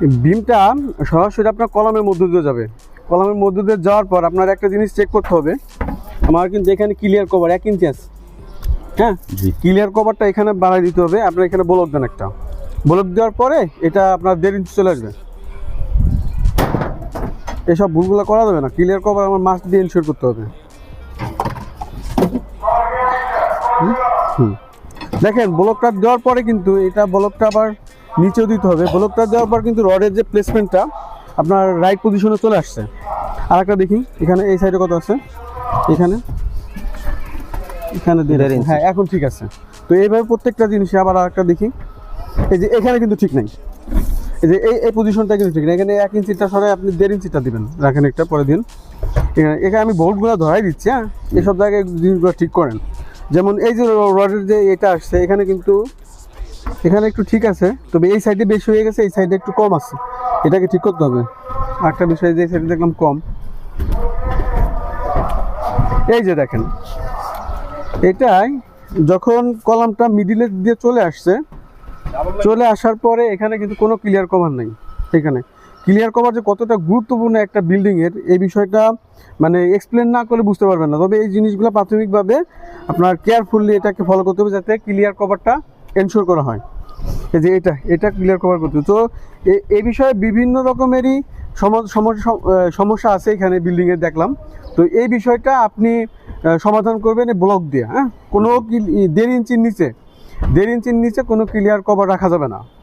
বিমটা সরাসরি আপনার কলামের মধ্য দিয়ে যাবে। কলামের মধ্য দিয়ে যাওয়ার পর আপনার একটা জিনিস চেক করতে হবে। আমার কিন্তু এখানে ক্লিয়ার কভার এক ইঞ্চি আছে। হ্যাঁ? জি। ক্লিয়ার কভারটা এখানে বাড়াই দিতে হবে। আপনার এখানে ব্লক দেন একটা। ব্লক দেওয়ার পরে এটা আপনার দেড় ইঞ্চি চলে আসবে। এসব ভুলগুলো করা যাবে না। ক্লিয়ার কভার আমার মাস্ক দিয়ে ইনশিওর করতে হবে। দেখেন ব্লকটা দেওয়ার পরে কিন্তু এটা ব্লকটা আবার নিচেও দিতে হবে। ব্লকটা দেওয়ার পর কিন্তু রডের যে প্লেসমেন্টটা আপনার রাইট পজিশনে চলে আসছে। আর একটা দেখি এখানে এই সাইডে কত আছে? এখানে? এখানে। হ্যাঁ এখন ঠিক আছে। তো এইভাবে প্রত্যেকটা জিনিসে আবার আরেকটা দেখি। এই যে এখানে কিন্তু ঠিক নাই। এই যে এই এই পজিশনটা কিন্তু ঠিক না এখানে এক ইঞ্চিটা সরাই আপনি দেড় ইঞ্চিটা দিবেন। রাখেন একটা পরে দিন। এখানে এখানে আমি বোল্টগুলো ধরাই দিচ্ছি হ্যাঁ? এসব জায়গায় জিনিসগুলো ঠিক করেন। যেমন এই যে রডের যে এটা আসছে এখানে কিন্তু এখানে একটু ঠিক আছে, তবে এই সাইডে বেশি হয়ে গেছে, এই সাইডে একটু কম আছে। এটাকে ঠিক করতে হবে। আরেকটা বিষয় যে এই সাইডে দেখলাম কম। এই যে দেখেন, এটাই যখন কলামটা মিডিলে দিয়ে চলে আসছে, চলে আসার পরে এখানে কিন্তু কোনো ক্লিয়ার কভার নাই, এখানে। ক্লিয়ার কভার যে কতটা গুরুত্বপূর্ণ একটা বিল্ডিংয়ের এই বিষয়টা মানে এক্সপ্লেন না করলে বুঝতে পারবেন না। তবে এই জিনিসগুলো প্রাথমিকভাবে আপনার কেয়ারফুললি এটাকে ফলো করতে হবে যাতে ক্লিয়ার কভারটা এনশোর করা হয়। এই যে এটা এটা ক্লিয়ার কভার করতে। তো এ- বিষয়ে বিভিন্ন রকমেরই সম- সমস্যা আছে এখানে বিল্ডিংয়ে দেখলাম। তো এই বিষয়টা আপনি সমাধান করবেন ব্লক দিয়ে হ্যাঁ? কোনো দেড় ইঞ্চির নিচে। দেড় ইঞ্চির নিচে কোনো ক্লিয়ার কভার রাখা যাবে না।